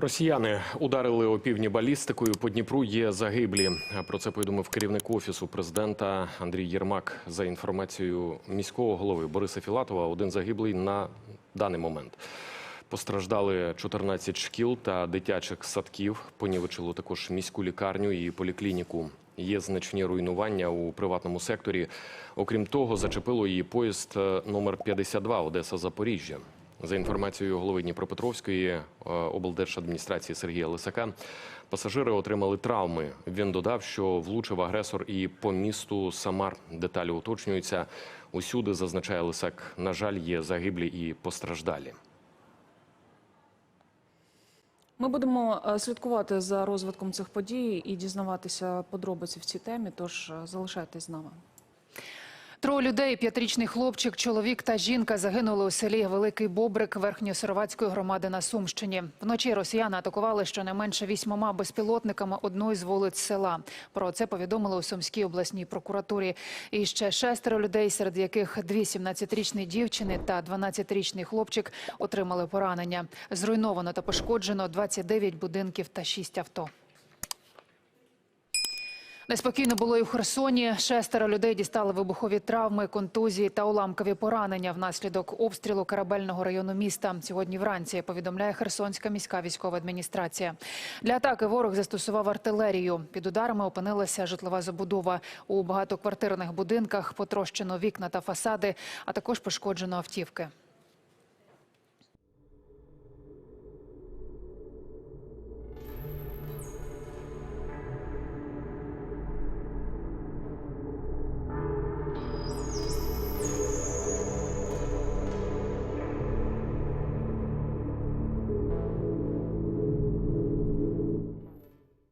Росіяни ударили опівдні балістикою. По Дніпру є загиблі. Про це повідомив керівник офісу президента Андрій Єрмак. За інформацією міського голови Бориса Філатова, один загиблий на даний момент. Постраждали 14 шкіл та дитячих садків. Понівечило також міську лікарню і поліклініку. Є значні руйнування у приватному секторі. Окрім того, зачепило її поїзд е, номер 52 Одеса-Запоріжжя. За інформацією голови Дніпропетровської е, облдержадміністрації Сергія Лисака, пасажири отримали травми. Він додав, що влучив агресор і по місту Самар. Деталі уточнюються. Усюди зазначає Лисак. На жаль, є загиблі і постраждалі. Ми будемо е, слідкувати за розвитком цих подій і дізнаватися подробиці в цій темі. Тож е, залишайтесь з нами. Троє людей, п'ятирічний хлопчик, чоловік та жінка загинули у селі Великий Бобрик Верхньосировацької громади на Сумщині. Вночі росіяни атакували щонайменше вісьмома безпілотниками одну із вулиць села. Про це повідомили у Сумській обласній прокуратурі. І ще шестеро людей, серед яких дві 17-річні дівчини та 12-річний хлопчик отримали поранення. Зруйновано та пошкоджено 29 будинків та 6 авто. Неспокійно було і в Херсоні. Шестеро людей дістали вибухові травми, контузії та уламкові поранення внаслідок обстрілу корабельного району міста. Сьогодні вранці повідомляє Херсонська міська військова адміністрація. Для атаки ворог застосував артилерію. Під ударами опинилася житлова забудова. У багатоквартирних будинках потрощено вікна та фасади, а також пошкоджено автівки.